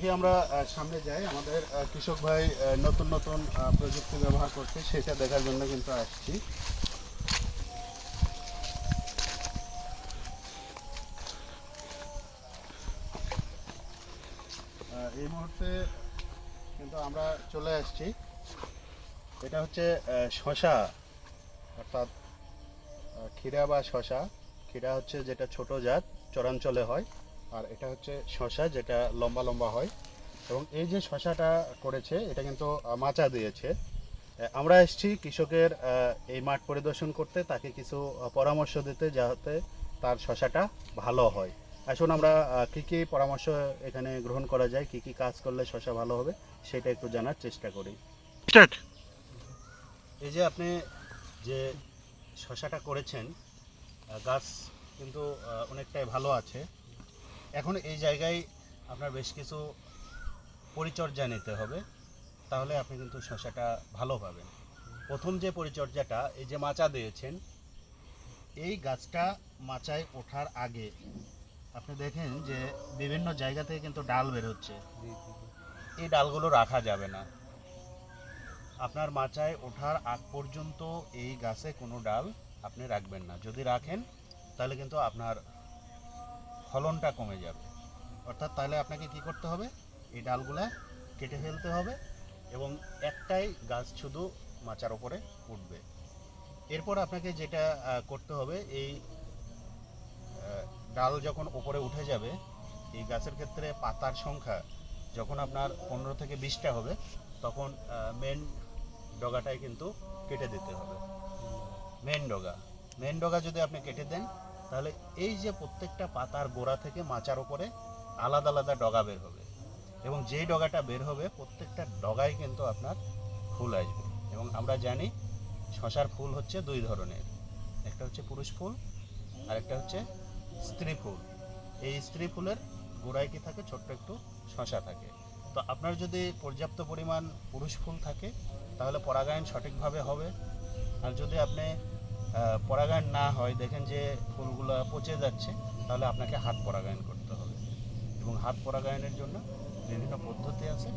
আমরা সামনে যাই, আমাদের কৃষক ভাই নতুন নতুন প্রযুক্তি ব্যবহার করছে, সেটা দেখার জন্য কিন্তু আসছি। এই মুহূর্তে কিন্তু আমরা চলে আসছি। এটা হচ্ছে শশা অর্থাৎ ক্ষীরা বা শশা ক্ষীরা হচ্ছে যেটা ছোট জাত, চরাঞ্চলে হয়। আর এটা হচ্ছে শশা যেটা লম্বা লম্বা হয়। এবং এই যে শশাটা করেছে এটা কিন্তু মাচা দিয়েছে। আমরা এসেছি কৃষকের এই মাঠ পরিদর্শন করতে তাকে কিছু পরামর্শ দিতে যাতে তার শশাটা ভালো হয়। আসুন আমরা কি কি পরামর্শ এখানে গ্রহণ করা যায় কি কি কাজ করলে শশা ভালো হবে সেটা একটু জানার চেষ্টা করি। এই যে আপনি যে শশাটা করেছেন গাছ কিন্তু অনেকটাই ভালো আছে। এখন এই জায়গায় আপনার বেশ কিছু পরিচর্যা নিতে হবে তাহলে আপনি কিন্তু শশাটা ভালো পাবেন। প্রথম যে পরিচর্যাটা এই যে মাচা দিয়েছেন এই গাছটা মাচায় ওঠার আগে আপনি দেখেন যে বিভিন্ন জায়গা থেকে কিন্তু ডাল বের হচ্ছে। এই ডালগুলো রাখা যাবে না। আপনার মাচায় ওঠার আগ পর্যন্ত এই গাছে কোনো ডাল আপনি রাখবেন না। যদি রাখেন তাহলে কিন্তু আপনার ফলনটা কমে যাবে। অর্থাৎ তাহলে আপনাকে কি করতে হবে? এই ডালগুলা কেটে ফেলতে হবে এবং একটাই গাছ শুধু মাচার ওপরে উঠবে। এরপর আপনাকে যেটা করতে হবে এই ডাল যখন ওপরে উঠে যাবে এই গাছের ক্ষেত্রে পাতার সংখ্যা যখন আপনার পনেরো থেকে বিশটা হবে তখন মেন ডগাটাই কিন্তু কেটে দিতে হবে। মেন ডগা। মেন ডগা যদি আপনি কেটে দেন তাহলে এই যে প্রত্যেকটা পাতার গোড়া থেকে মাচার উপরে আলাদা আলাদা ডগা বের হবে। এবং যেই ডগাটা বের হবে, প্রত্যেকটা ডগায় কিন্তু আপনার ফুল আসবে। এবং আমরা জানি শশার ফুল হচ্ছে দুই ধরনের। একটা হচ্ছে পুরুষ ফুল আর একটা হচ্ছে স্ত্রী ফুল। এই স্ত্রী ফুলের গোড়ায় কি থাকে? ছোট্ট একটু শশা থাকে। তো আপনার যদি পর্যাপ্ত পরিমাণ পুরুষ ফুল থাকে, তাহলে পরাগায়ন সঠিকভাবে হবে। আর যদি আপনি পরাগায়ন না হয়, দেখেন যে ফুলগুলো পচে যাচ্ছে, তাহলে আপনাকে হাত পরাগায়ন করতে হবে। এবং হাত পরাগায়নের জন্য বিভিন্ন পদ্ধতি আছে।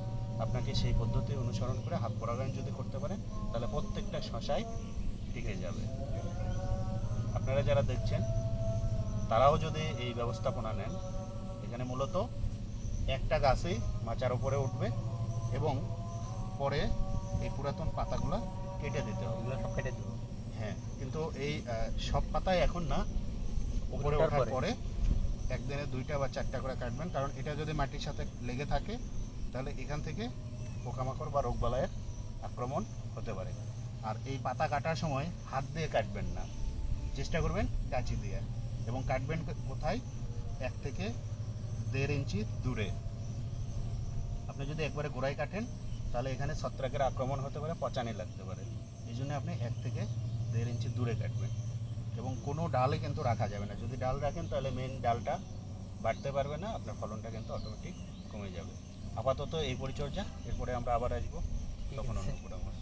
আপনাকে সেই পদ্ধতি অনুসরণ করে হাত পরাগায়ন যদি করতে পারেন, তাহলে প্রত্যেকটা শশায় টিকে যাবে। আপনারা যারা দেখছেন, তারাও যদি এই ব্যবস্থাপনা নেন, এখানে মূলত একটা গাছেই মাচার উপরে উঠবে এবং পরে এই পুরাতন পাতাগুলো কেটে দিতে হবে। সব কেটে দেবো হ্যাঁ কিন্তু এই সব পাতাই এখন না উপরে ওঠার পরে। একদিনে দুইটা বা চারটা করে কাটবেন কারণ এটা যদি মাটির সাথে লেগে থাকে তাহলে এখান থেকে পোকামাকড় বা রোগবালাইয়ের আক্রমণ হতে পারে। আর এই পাতা কাটার সময় হাত দিয়ে কাটবেন না। চেষ্টা করবেন কাঁচি দিয়ে। এবং কাটবেন কোথায়? এক থেকে দেড় ইঞ্চি দূরে। আপনি যদি একবারে গোড়ায় কাটেন তাহলে এখানে ছত্রাকের আক্রমণ হতে পারে পচানি লাগতে পারে। এই জন্য আপনি এক থেকে দেড় ইঞ্চি দূরে কাটবেন এবং কোনো ডালে কিন্তু রাখা যাবে না। যদি ডাল রাখেন তাহলে মেন ডালটা বাড়তে পারবে না আপনার ফলনটা কিন্তু অটোমেটিক কমে যাবে। আপাতত এই পরিচর্যা। এরপরে আমরা আবার আসব। তখন অন্য পরামর্শ